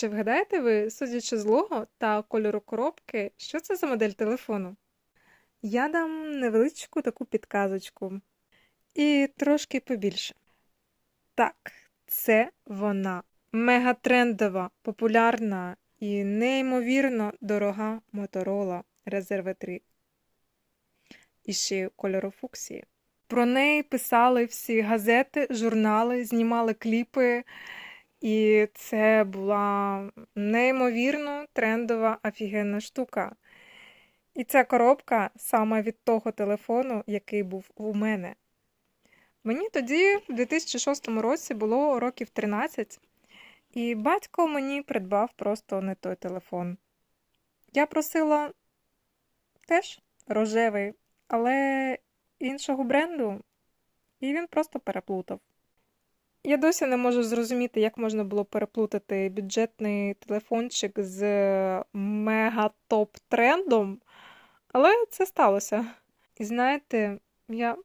Чи вгадаєте ви, судячи з лого та кольору коробки, що це за модель телефону? Я дам невеличку таку підказочку. І трошки побільше. Так, це вона. Мегатрендова, популярна і неймовірно дорога Моторола Резерве 3. І ще кольору фуксії. Про неї писали всі газети, журнали, знімали кліпи. І це була неймовірно трендова офігенна штука. І ця коробка саме від того телефону, який був у мене. Мені тоді, в 2006 році, було років 13, і батько мені придбав просто не той телефон. Я просила теж рожевий, але іншого бренду, і він просто переплутав. Я досі не можу зрозуміти, як можна було переплутати бюджетний телефончик з мега-топ-трендом, але це сталося. І знаєте, я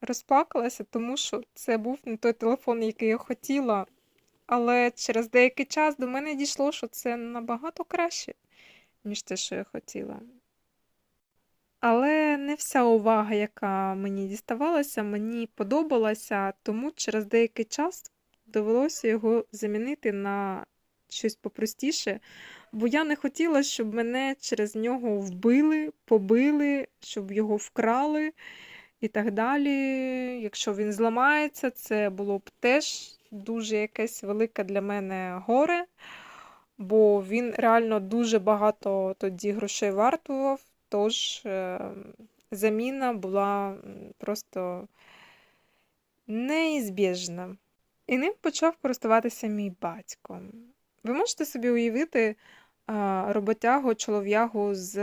розплакалася, тому що це був не той телефон, який я хотіла. Але через деякий час до мене дійшло, що це набагато краще, ніж те, що я хотіла. Але не вся увага, яка мені діставалася, мені подобалася, тому через деякий час довелося його замінити на щось попростіше, бо я не хотіла, щоб мене через нього вбили, побили, щоб його вкрали і так далі. Якщо він зламається, це було б теж дуже якесь велике для мене горе, бо він реально дуже багато тоді грошей вартував. Тож е, заміна була просто неізбіжна. І ним почав користуватися мій батько. Ви можете собі уявити роботягу чолов'ягу з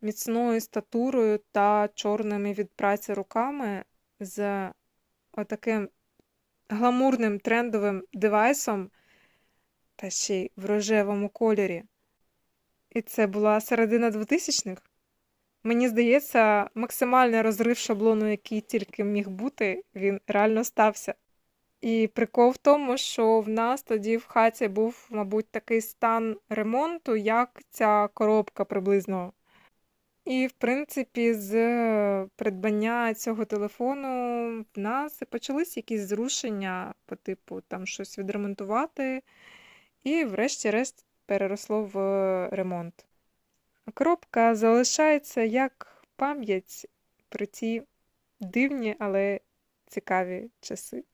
міцною статурою та чорними від праці руками з отаким гламурним трендовим девайсом та ще й в рожевому кольорі. І це була середина 2000-х. Мені здається, максимальний розрив шаблону, який тільки міг бути, він реально стався. І прикол в тому, що в нас тоді в хаті був, мабуть, такий стан ремонту, як ця коробка приблизно. І, в принципі, з придбання цього телефону в нас почались якісь зрушення по типу там щось відремонтувати, і, врешті-решт, переросло в ремонт. Коробка залишається як пам'ять про ті дивні, але цікаві часи.